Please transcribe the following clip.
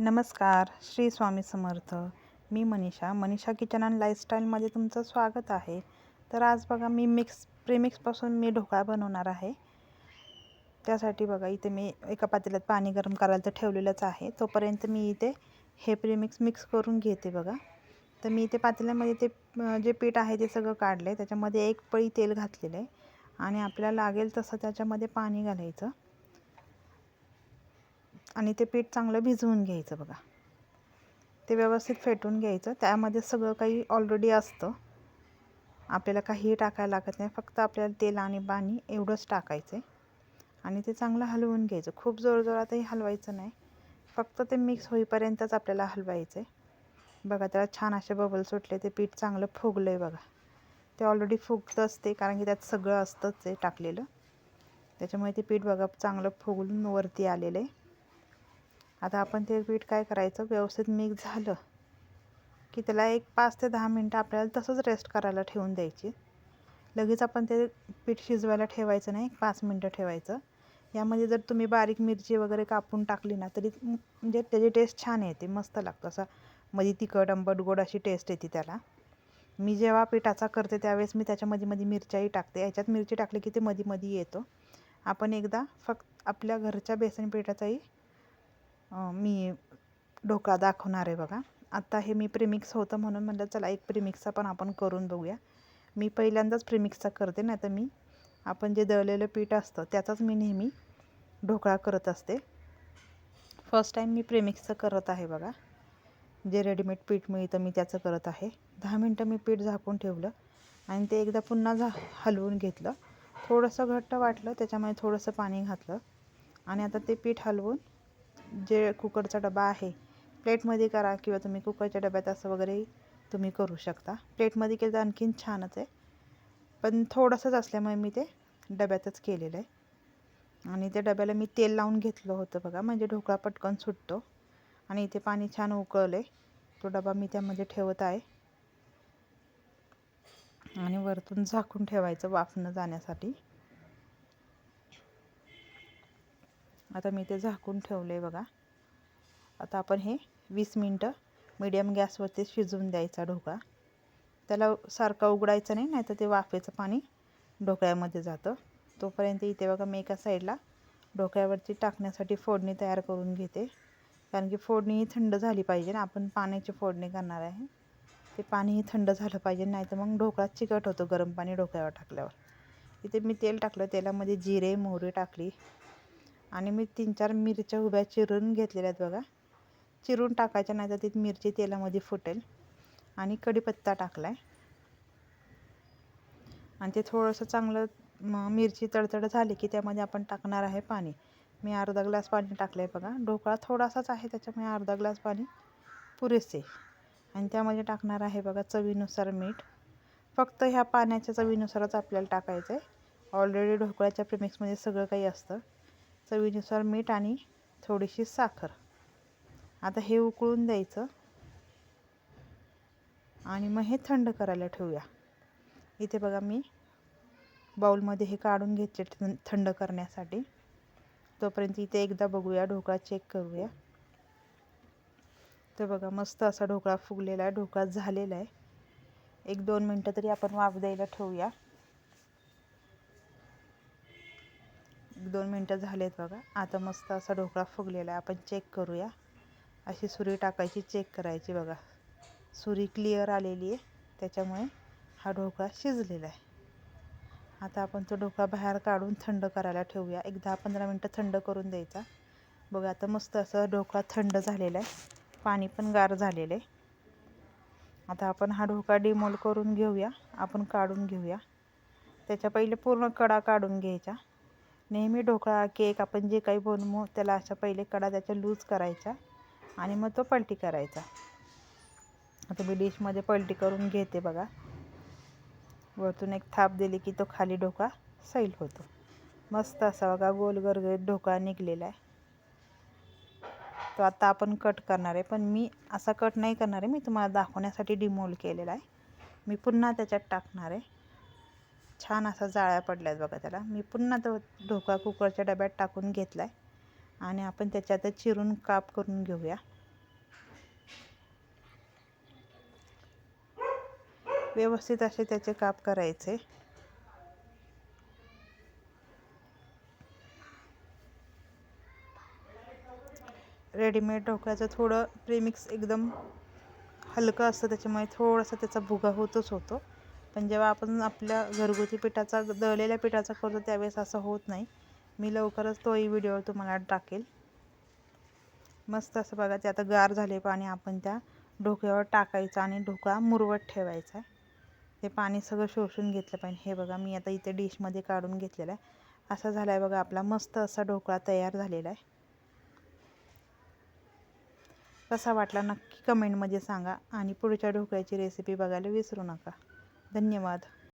नमस्कार श्री स्वामी समर्थ. मी Manisha. Manisha kitchen and लाईफस्टाईलमध्ये तुमचं स्वागत आहे. तर आज बघा मी मिक्स प्रिमिक्सपासून मी ढोकळा बनवणार आहे. त्यासाठी बघा इथे मी एका पातेल्यात पाणी गरम करायला तर ठेवलेलंच आहे. तोपर्यंत मी इथे हे प्रिमिक्स मिक्स करून घेते बघा. तर मी इथे पातेल्यामध्ये ते जे पीठ आहे ते सगळं काढलं आहे त्याच्यामध्ये एक पळी तेल घातलेलं आहे. आणि आपल्याला लागेल तसं त्याच्यामध्ये पाणी घालायचं. आणि ते पीठ चांगलं भिजवून घ्यायचं बघा. ते व्यवस्थित फेटून घ्यायचं. त्यामध्ये सगळं काही ऑलरेडी असतं. आपल्याला काहीही टाकायला लागत नाही. फक्त आपल्याला तेल आणि पाणी एवढंच टाकायचं आहे आणि ते चांगलं हलवून घ्यायचं. खूप जोरजोरातही हलवायचं नाही. फक्त ते मिक्स होईपर्यंतच आपल्याला हलवायचं आहे बघा त्याला छान असे बबल सुटले. ते पीठ चांगलं फुगलं आहे बघा. ते ऑलरेडी फुगतं असते कारण की त्यात सगळं असतंच आहे टाकलेलं. त्याच्यामुळे ते पीठ बघा चांगलं फुगून वरती आलेलं आहे. आता आपण ते पीठ काय करायचं? व्यवस्थित मिक्स झालं की त्याला एक पाच ते दहा मिनटं आपल्याला तसंच रेस्ट करायला ठेवून द्यायची. लगेच आपण ते पीठ शिजवायला ठेवायचं नाही एक पाच मिनटं ठेवायचं. यामध्ये जर तुम्ही बारीक मिरची वगैरे कापून टाकली ना तरी म्हणजे त्याची टेस्ट छान येते मस्त लागतं असं. मध्ये तिखट आंबट गोड अशी टेस्ट येते त्याला. मी जेव्हा पिठाचा करते त्यावेळेस मी त्याच्यामध्ये मध्ये मिरच्याही टाकते. याच्यात मिरची टाकली की ते मध्ये मध्ये येतो. आपण एकदा फक्त आपल्या घरच्या बेसन पिठाचाही मी ढोकळा दाखवणार आहे बघा. आत्ता हे मी प्रिमिक्स होतं म्हणून म्हटलं चला एक प्रिमिक्सचा पण आपण करून बघूया. मी पहिल्यांदाच प्रिमिक्सचा करते नाही तर मी आपण जे दळलेलं पीठ असतं त्याचाच मी नेहमी ढोकळा करत असते. फर्स्ट टाईम मी प्रेमिक्सचं करत आहे बघा. जे रेडीमेड पीठ मिळतं मी त्याचं करत आहे. दहा मिनटं मी पीठ झाकून ठेवलं आणि ते एकदा पुन्हा झा हलवून घेतलं. थोडंसं घट्ट वाटलं त्याच्यामुळे थोडंसं पाणी घातलं आणि आता ते पीठ हलवून जे कुकरचा डबा आहे प्लेटमध्ये करा किंवा तुम्ही कुकरच्या डब्यात असं वगैरे तुम्ही करू शकता. प्लेटमध्ये केलं तर आणखीन छानच आहे. पण थोडंसंच असल्यामुळे मी ते डब्यातच केलेलं आहे. आणि त्या डब्याला मी तेल लावून घेतलं होतं बघा म्हणजे ढोकळा पटकन सुटतो. आणि इथे पाणी छान उकळलं आहे तो डबा मी त्यामध्ये ठेवत आहे. आणि वरतून झाकून ठेवायचं वाफणं जाण्यासाठी. आता मी ते झाकून ठेवलं आहे बघा. आता आपण हे वीस मिनटं मीडियम गॅसवरती शिजवून द्यायचा ढोकळा. त्याला सारखा उघडायचं नाही नाहीतर ते वाफेचं पाणी ढोकळ्यामध्ये जातं. तोपर्यंत इथे बघा मी एका साईडला ढोकळ्यावरती टाकण्यासाठी फोडणी तयार करून घेते. कारण की फोडणी ही थंड झाली पाहिजे ना आपण पाण्याची फोडणी करणार आहे. ते पाणीही थंड झालं पाहिजे नाही तर मग ढोकळा चिकट होतो गरम पाणी ढोकळ्यावर टाकल्यावर. इथे मी तेल टाकलं तेलामध्ये जिरे मोहरी टाकली. आणि मी तीन चार मिरच्या उभ्या चिरून घेतलेल्या आहेत बघा. चिरून टाकायच्या नाही तर ती मिरची तेलामध्ये फुटेल. आणि कढीपत्ता टाकला आहे आणि ते थोडंसं चांगलं मिरची तडतड झाली की त्यामध्ये आपण टाकणार आहे पाणी. मी अर्धा ग्लास पाणी टाकलं आहे बघा. ढोकळा थोडासाच आहे त्याच्यामुळे अर्धा ग्लास पाणी पुरेसे. आणि त्यामध्ये टाकणार आहे बघा चवीनुसार मीठ. फक्त ह्या पाण्याच्या चवीनुसारच आपल्याला टाकायचं आहे ऑलरेडी ढोकळ्याच्या प्रेमिक्समध्ये सगळं काही असतं. चवीनुसार मीठ आणि थोडीशी साखर. आता हे उकळून द्यायचं. आणि मग हे थंड करायला ठेवूया. इथे बघा मी बाऊलमध्ये हे काढून घ्यायचे थंड करण्यासाठी. तोपर्यंत इथे एकदा बघूया ढोकळा चेक करूया. तर बघा मस्त असा ढोकळा फुगलेला आहे ढोकळा झालेला आहे. एक दोन मिनटं तरी आपण वाफ द्यायला ठेवूया. एक दोन मिनटं झालेत बघा. आता मस्त असा ढोकळा फुगलेला आहे. आपण चेक करूया. अशी सुरी टाकायची चेक करायची बघा. सुरी क्लिअर आलेली आहे. त्याच्यामुळे हा ढोकळा शिजलेला आहे. आता आपण तो ढोकळा बाहेर काढून थंड करायला ठेवूया. एक दहा पंधरा मिनटं थंड करून द्यायचा. बघा आता मस्त असं ढोकळा थंड झालेला आहे. पाणी पण गार झालेलं आहे. आता आपण हा ढोकळा डिमोल करून घेऊया. आपण काढून घेऊया. त्याच्या पहिले पूर्ण कडा काढून घ्यायच्या नेहमी ढोकळा केक आपण जे काही बनवू त्याला अशा पहिले कडा त्याच्या लूज करायचा आणि मग तो पलटी करायचा. आता मी डिशमध्ये पलटी करून घेते बघा. वरतून एक थाप दिली की तो खाली ढोकळा सैल होतो. मस्त असा बघा गोल गरगरीत ढोकळा निघलेला आहे. तो आता आपण कट करणार आहे पण मी असा कट नाही करणार आहे. मी तुम्हाला दाखवण्यासाठी डिमोल केलेला आहे. मी पुन्हा त्याच्यात टाकणार आहे. छान असा जाळ्या पडल्यात बघा त्याला. मी पुन्हा तो ढोका कुकरच्या डब्यात टाकून घेतला आहे आणि आपण त्याच्यात चिरून काप करून घेऊया. व्यवस्थित असे त्याचे काप करायचे. रेडीमेड ढोकळ्याचं थोडं प्रीमिक्स एकदम हलकं असतं त्याच्यामुळे थोडासा त्याचा भुगा होतोच होतो. पण जेव्हा आपण आपल्या घरगुती पिठाचा दळलेल्या पिठाचा करतो त्यावेळेस असं होत नाही. मी लवकरच तोही व्हिडिओ तुम्हाला टाकेल. मस्त असं बघा ते आता गार झाले पाणी आपण त्या ढोकळ्यावर टाकायचं आणि ढोकळा मुरवत ठेवायचा. ते पाणी सगळं शोषून घेतलं पाहिजे. हे बघा मी आता इथे डिशमध्ये काढून घेतलेलं आहे. असा झाला आहे बघा आपला मस्त असा ढोकळा तयार झालेला आहे. कसा वाटला नक्की कमेंटमध्ये सांगा आणि पुढच्या ढोकळ्याची रेसिपी बघायला विसरू नका. धन्यवाद